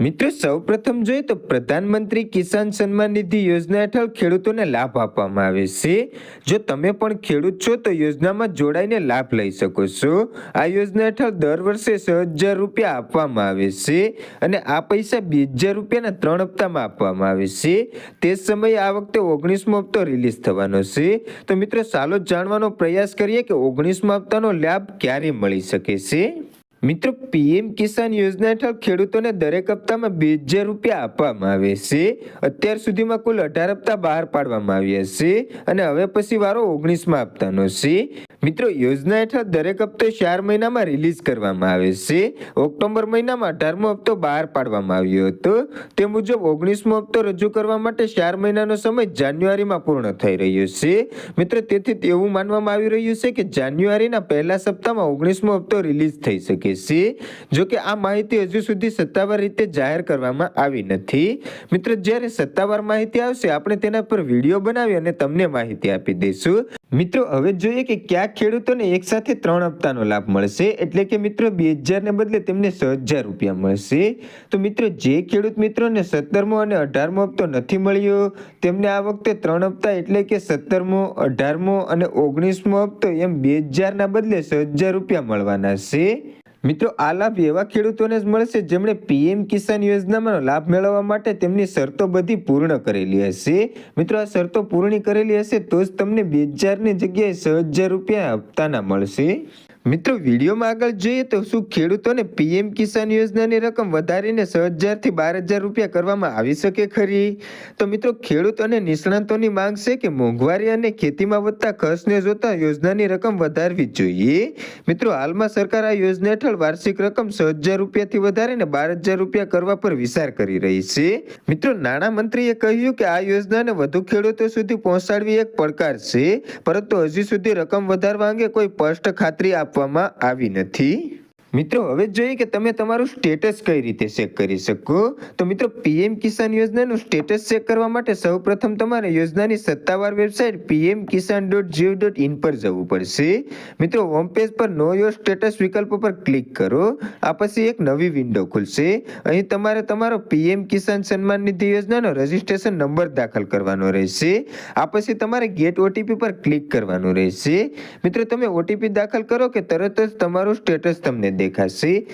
મિત્રો, સૌપ્રથમ જોઈએ તો પ્રધાનમંત્રી કિસાન સન્માન નિધિ યોજના હેઠળ ખેડૂતોને લાભ આપવામાં આવે છે. જો તમે પણ ખેડૂત છો, તો યોજનામાં જોડાઈને લાભ લઈ શકો છો. આ યોજના હેઠળ દર વર્ષે છ હજાર રૂપિયા આપવામાં આવે છે અને આ પૈસા બે હજાર રૂપિયાના ત્રણ હપ્તામાં આપવામાં આવે છે. તે સમયે આ વખતે ઓગણીસમો હપ્તો રિલીઝ થવાનો છે. તો મિત્રો, ચાલો જાણવાનો પ્રયાસ કરીએ કે ઓગણીસમો હપ્તાનો લાભ ક્યારે મળી શકે છે? મિત્રો, પીએમ કિસાન યોજના હેઠળ ખેડૂતોને દરેક હપ્તામાં બે હજાર રૂપિયા આપવામાં આવે છે. અત્યાર સુધીમાં કુલ અઢાર હપ્તા બહાર પાડવામાં આવ્યા છે અને હવે પછી વારો ઓગણીસમાં હપ્તાનો છે. મિત્રો, યોજના હેઠળ દરેક હપ્તો ચાર મહિનામાં રિલીઝ કરવામાં આવે છે. ઓક્ટોબર મહિનામાં અઢારમો હપ્તો બહાર પાડવામાં આવ્યો હતો. તે મુજબ ઓગણીસમો હપ્તો રજૂ કરવા માટે ચાર મહિનાનો સમય જાન્યુઆરીમાં પૂર્ણ થઈ રહ્યો છે. મિત્રો, તેથી એવું માનવામાં આવી રહ્યું છે કે જાન્યુઆરીના પહેલા સપ્તાહમાં ઓગણીસમો હપ્તો રિલીઝ થઈ શકે છે. જોકે આ માહિતી હજુ સુધી સત્તાવાર રીતે જાહેર કરવામાં આવી નથી. મિત્રો, જ્યારે સત્તાવાર માહિતી આવશે, આપણે તેના પર વીડિયો બનાવી અને તમને માહિતી આપી દઈશું. મિત્રો, હવે જોઈએ કે કયા ખેડૂતોને એકસાથે ત્રણ હપ્તાનો લાભ મળશે. એટલે કે મિત્રો, બે હજારને બદલે તેમને છ હજાર રૂપિયા મળશે. તો મિત્રો, જે ખેડૂત મિત્રોને સત્તરમો અને અઢારમો હપ્તો નથી મળ્યો, તેમને આ વખતે ત્રણ હપ્તા એટલે કે સત્તરમો, અઢારમો અને ઓગણીસમો હપ્તો એમ બે હજારના બદલે છ હજાર રૂપિયા મળવાના છે. મિત્રો, આ લાભ એવા ખેડૂતોને જ મળશે જેમણે પીએમ કિસાન યોજનામાં લાભ મેળવવા માટે તેમની શરતો બધી પૂર્ણ કરેલી હશે. મિત્રો, આ શરતો પૂર્ણ કરેલી હશે તો જ તમને બે હજારની જગ્યાએ છ હજાર રૂપિયા હપ્તાના મળશે. મિત્રો, વિડીયોમાં આગળ જોઈએ તો શું ખેડૂતોને પીએમ કિસાન યોજનાની રકમ વધારીને છ હજારથી બાર હજાર રૂપિયા કરવામાં આવી શકે ખરી? તો મિત્રો, ખેડૂત અને નિષ્ણાતોની માંગ છે કે મોંઘવારી અને ખેતીમાં વધતા ખર્ચને જોતા યોજનાની રકમ વધારવી જોઈએ. મિત્રો, હાલમાં સરકાર આ યોજના હેઠળ વાર્ષિક રકમ છ હજાર રૂપિયાથી વધારીને બાર હજાર રૂપિયા કરવા પર વિચાર કરી રહી છે. મિત્રો, નાણામંત્રીએ કહ્યું કે આ યોજનાને વધુ ખેડૂતો સુધી પહોંચાડવી એક પડકાર છે, પરંતુ હજી સુધી રકમ વધારવા અંગે કોઈ સ્પષ્ટ ખાતરી આપવામાં આવી નથી. મિત્રો, હવે જોઈએ કે તમે તમારું સ્ટેટસ કઈ રીતે ચેક કરી શકો. તો મિત્રો, પીએમ કિસાન યોજનાનું સ્ટેટસ ચેક કરવા માટે સૌપ્રથમ તમારે યોજનાની સત્તાવાર website PM Kisan dot gov dot in પર જવું પડશે. મિત્રો હોમ પેજ પર નો યોર સ્ટેટસ વિકલ્પ પર ક્લિક કરો. આ પછી એક નવી વિન્ડો ખુલશે. અહીં તમારે તમારો પીએમ કિસાન સન્માન નિધિ યોજનાનો રજિસ્ટ્રેશન નંબર દાખલ કરવાનો રહેશે. આ પછી તમારે ગેટ ઓટીપી પર ક્લિક કરવાનું રહેશે. મિત્રો, તમે ઓટીપી દાખલ કરો કે તરત જ તમારું સ્ટેટસ તમને દેખાશે కలిసి